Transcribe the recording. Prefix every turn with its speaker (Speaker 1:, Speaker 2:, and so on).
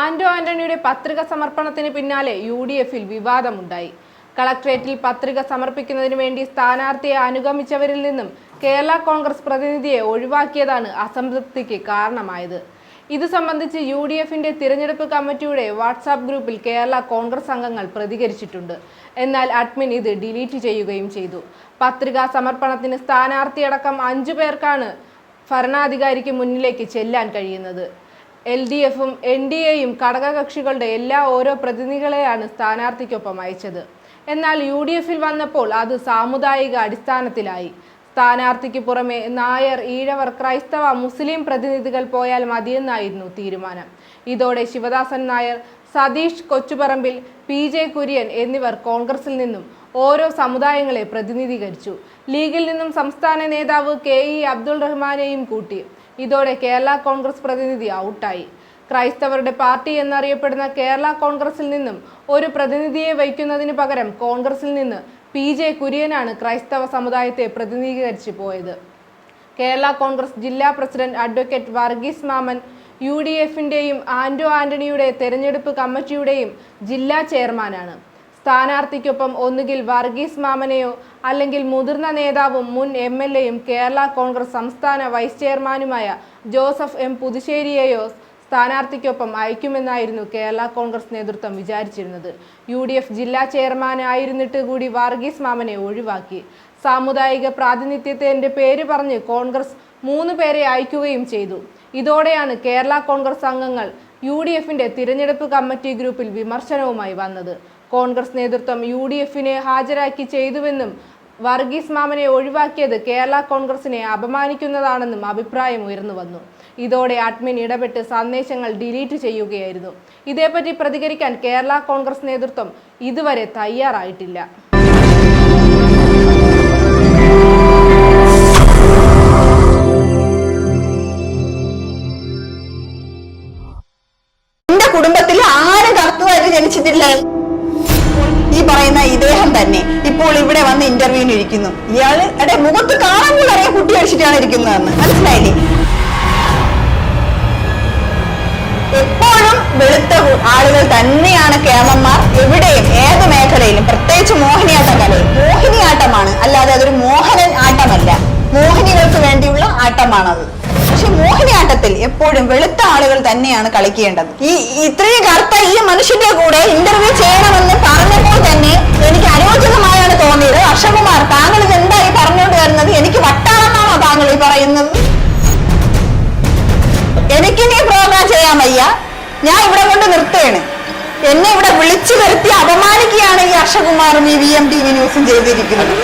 Speaker 1: ആന്റോ ആന്റണിയുടെ പത്രിക സമർപ്പണത്തിന് പിന്നാലെ യു ഡി എഫിൽ വിവാദമുണ്ടായി. കളക്ട്രേറ്റിൽ പത്രിക സമർപ്പിക്കുന്നതിന് വേണ്ടി സ്ഥാനാർത്ഥിയെ അനുഗമിച്ചവരിൽ നിന്നും കേരള കോൺഗ്രസ് പ്രതിനിധിയെ ഒഴിവാക്കിയതാണ് അസംതൃപ്തിക്ക് കാരണമായത്. ഇത് സംബന്ധിച്ച് യു ഡി എഫിന്റെ തിരഞ്ഞെടുപ്പ് കമ്മിറ്റിയുടെ വാട്സാപ്പ് ഗ്രൂപ്പിൽ കേരള കോൺഗ്രസ് അംഗങ്ങൾ പ്രതികരിച്ചിട്ടുണ്ട്. എന്നാൽ അഡ്മിൻ ഇത് ഡിലീറ്റ് ചെയ്യുകയും ചെയ്തു. പത്രികാ സമർപ്പണത്തിന് സ്ഥാനാർത്ഥിയടക്കം അഞ്ചു പേർക്കാണ് ഭരണാധികാരിക്ക് മുന്നിലേക്ക് ചെല്ലാൻ കഴിയുന്നത്. എൽ ഡി എഫും എൻ ഡി എയും ഘടകകക്ഷികളുടെ എല്ലാ ഓരോ പ്രതിനിധികളെയാണ് സ്ഥാനാർത്ഥിക്കൊപ്പം അയച്ചത്. എന്നാൽ യു ഡി എഫിൽ വന്നപ്പോൾ അത് സാമുദായിക അടിസ്ഥാനത്തിലായി. സ്ഥാനാർത്ഥിക്ക് പുറമെ നായർ ഈഴവർ ക്രൈസ്തവ മുസ്ലിം പ്രതിനിധികൾ പോയാൽ മതിയെന്നായിരുന്നു തീരുമാനം. ഇതോടെ ശിവദാസൻ നായർ സതീഷ് കൊച്ചുപറമ്പിൽ പി ജെ കുര്യൻ എന്നിവർ കോൺഗ്രസിൽ നിന്നും ഓരോ സമുദായങ്ങളെ പ്രതിനിധീകരിച്ചു. ലീഗിൽ നിന്നും സംസ്ഥാന നേതാവ് കെ ഇ അബ്ദുൾ റഹ്മാനെയും കൂട്ടി. ഇതോടെ കേരള കോൺഗ്രസ് പ്രതിനിധി ഔട്ടായി. ക്രൈസ്തവരുടെ പാർട്ടി എന്നറിയപ്പെടുന്ന കേരള കോൺഗ്രസിൽ നിന്നും ഒരു പ്രതിനിധിയെ വയ്ക്കുന്നതിന് പകരം കോൺഗ്രസിൽ നിന്ന് പി. ജെ. കുര്യനാണ് ക്രൈസ്തവ സമുദായത്തെ പ്രതിനിധീകരിച്ചു പോയത്. കേരള കോൺഗ്രസ് ജില്ലാ പ്രസിഡന്റ് അഡ്വക്കേറ്റ് വർഗീസ് മാമൻ യു ഡി എഫിന്റെയും ആന്റോ ആന്റണിയുടെ തെരഞ്ഞെടുപ്പ് കമ്മിറ്റിയുടെയും ജില്ലാ ചെയർമാനാണ്. സ്ഥാനാർത്ഥിക്കൊപ്പം ഒന്നുകിൽ വർഗീസ് മാമനെയോ അല്ലെങ്കിൽ മുതിർന്ന നേതാവും മുൻ എം എൽ എയും കേരള കോൺഗ്രസ് സംസ്ഥാന വൈസ് ചെയർമാനുമായ ജോസഫ് എം പുതുശ്ശേരിയെയോ സ്ഥാനാർത്ഥിക്കൊപ്പം അയക്കുമെന്നായിരുന്നു കേരള കോൺഗ്രസ് നേതൃത്വം വിചാരിച്ചിരുന്നത്. യു ഡി എഫ് ജില്ലാ ചെയർമാനായിരുന്നിട്ട് കൂടി വർഗീസ് മാമനെ ഒഴിവാക്കി. സാമുദായിക പ്രാതിനിധ്യത്തിന്റെ പേര് പറഞ്ഞ് കോൺഗ്രസ് മൂന്ന് പേരെ അയക്കുകയും ചെയ്തു. ഇതോടെയാണ് കേരള കോൺഗ്രസ് അംഗങ്ങൾ യു ഡി എഫിന്റെ തിരഞ്ഞെടുപ്പ് കമ്മിറ്റി ഗ്രൂപ്പിൽ വിമർശനവുമായി വന്നത്. കോൺഗ്രസ് നേതൃത്വം യു ഡി എഫിനെ ഹാജരാക്കി ചെയ്തുവെന്നും വർഗീസ് മാമനെ ഒഴിവാക്കിയത് കേരള കോൺഗ്രസിനെ അപമാനിക്കുന്നതാണെന്നും അഭിപ്രായം ഉയർന്നു വന്നു. ഇതോടെ അഡ്മിൻ ഇടപെട്ട് സന്ദേശങ്ങൾ ഡിലീറ്റ് ചെയ്യുകയായിരുന്നു. ഇതേപ്പറ്റി പ്രതികരിക്കാൻ കേരള കോൺഗ്രസ് നേതൃത്വം ഇതുവരെ തയ്യാറായിട്ടില്ല.
Speaker 2: കുടുംബത്തിൽ ആരും കറുത്തതായിട്ട് ജനിച്ചിട്ടില്ല. പറയുന്ന ഇദ്ദേഹം തന്നെ ഇപ്പോൾ ഇവിടെ വന്ന് ഇന്റർവ്യൂവിന് ഇരിക്കുന്നു. ഇയാൾ എടെ മുഖത്ത് കാണുമ്പോൾ അറിയാം കുട്ടി അടിച്ചിട്ടാണ് ഇരിക്കുന്നതെന്ന്. മനസ്സിലായില്ലേ? എപ്പോഴും വെളുത്ത ആളുകൾ തന്നെയാണ് കേമന്മാർ എവിടെയും ഏത് മേഖലയിലും. പ്രത്യേകിച്ച് മോഹിനിയാട്ട കലയിൽ മോഹിനിയാട്ടമാണ്. അല്ലാതെ അതൊരു മോഹനൻ ആട്ടമല്ല. മോഹിനികൾക്ക് വേണ്ടിയുള്ള ആട്ടമാണത്. പക്ഷെ മോഹിനിയാട്ടത്തിൽ എപ്പോഴും വെളുത്ത ആളുകൾ തന്നെയാണ് കളിക്കേണ്ടത്. ഈ ഇത്രയും കറുത്ത ഈ മനുഷ്യന്റെ കൂടെ ഇന്റർവ്യൂ ചെയ്യണമെന്ന് വട്ടാണെന്നാണോ പറയുന്നത്? പറയുന്നത് എനിക്കിനി പ്രോഗ്രാം ചെയ്യാൻ വയ്യ. ഞാൻ ഇവിടെ കൊണ്ട് നിർത്തുകയാണ്. എന്നെ ഇവിടെ വിളിച്ചു വരുത്തി അപമാനിക്കുകയാണ് ഈ അർഷകുമാറും ഈ വി എം ടി വി ന്യൂസും ചെയ്തിരിക്കുന്നത്.